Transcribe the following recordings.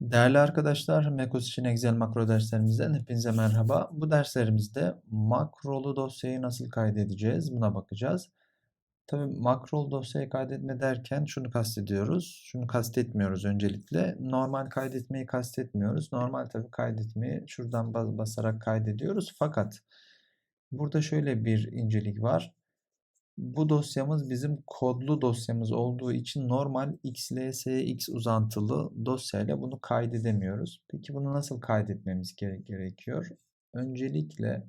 Değerli arkadaşlar, Macros için Excel makro derslerimizden hepinize merhaba. Bu derslerimizde makrolu dosyayı nasıl kaydedeceğiz buna bakacağız. Tabii makrolu dosyayı kaydetme derken şunu kastediyoruz. Şunu kastetmiyoruz öncelikle. Normal kaydetmeyi kastetmiyoruz. Normal tabii kaydetmeyi şuradan basarak kaydediyoruz. Fakat burada şöyle bir incelik var. Bu dosyamız bizim kodlu dosyamız olduğu için normal xlsx uzantılı dosyayla bunu kaydedemiyoruz. Peki bunu nasıl kaydetmemiz gere gerekiyor? Öncelikle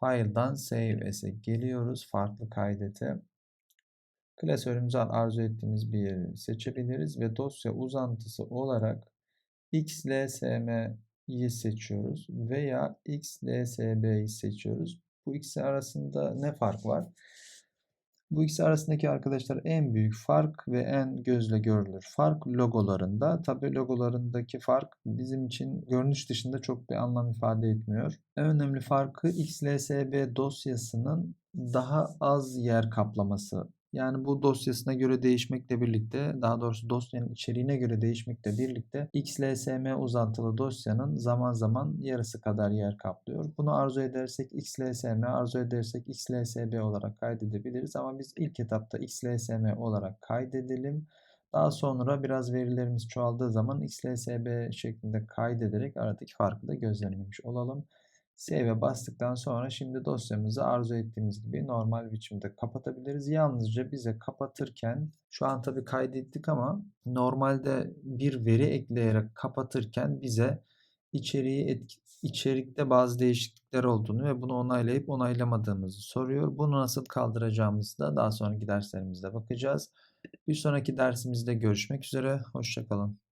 File'dan Save As'e geliyoruz. Farklı kaydete. Klasörümüzden arzu ettiğimiz bir yeri seçebiliriz ve dosya uzantısı olarak xlsm'yi seçiyoruz veya xlsb'yi seçiyoruz. Bu ikisi arasında ne fark var? Bu ikisi arasındaki arkadaşlar en büyük fark ve en gözle görülür fark logolarında. Tabi logolarındaki fark bizim için görünüş dışında çok bir anlam ifade etmiyor. En önemli farkı XLSB dosyasının daha az yer kaplaması yani bu dosyasına göre değişmekle birlikte, daha doğrusu dosyanın içeriğine göre değişmekle birlikte XLSM uzantılı dosyanın zaman zaman yarısı kadar yer kaplıyor. Bunu arzu edersek XLSM, arzu edersek XLSB olarak kaydedebiliriz ama biz ilk etapta XLSM olarak kaydedelim. Daha sonra biraz verilerimiz çoğaldığı zaman XLSB şeklinde kaydederek aradaki farkı da gözlemlemiş olalım. Save'e bastıktan sonra şimdi dosyamızı arzu ettiğimiz gibi normal biçimde kapatabiliriz. Yalnızca bize kapatırken şu an tabii kaydettik ama normalde bir veri ekleyerek kapatırken bize içeriği içerikte bazı değişiklikler olduğunu ve bunu onaylayıp onaylamadığımızı soruyor. Bunu nasıl kaldıracağımızı da daha sonraki derslerimizde bakacağız. Bir sonraki dersimizde görüşmek üzere. Hoşçakalın.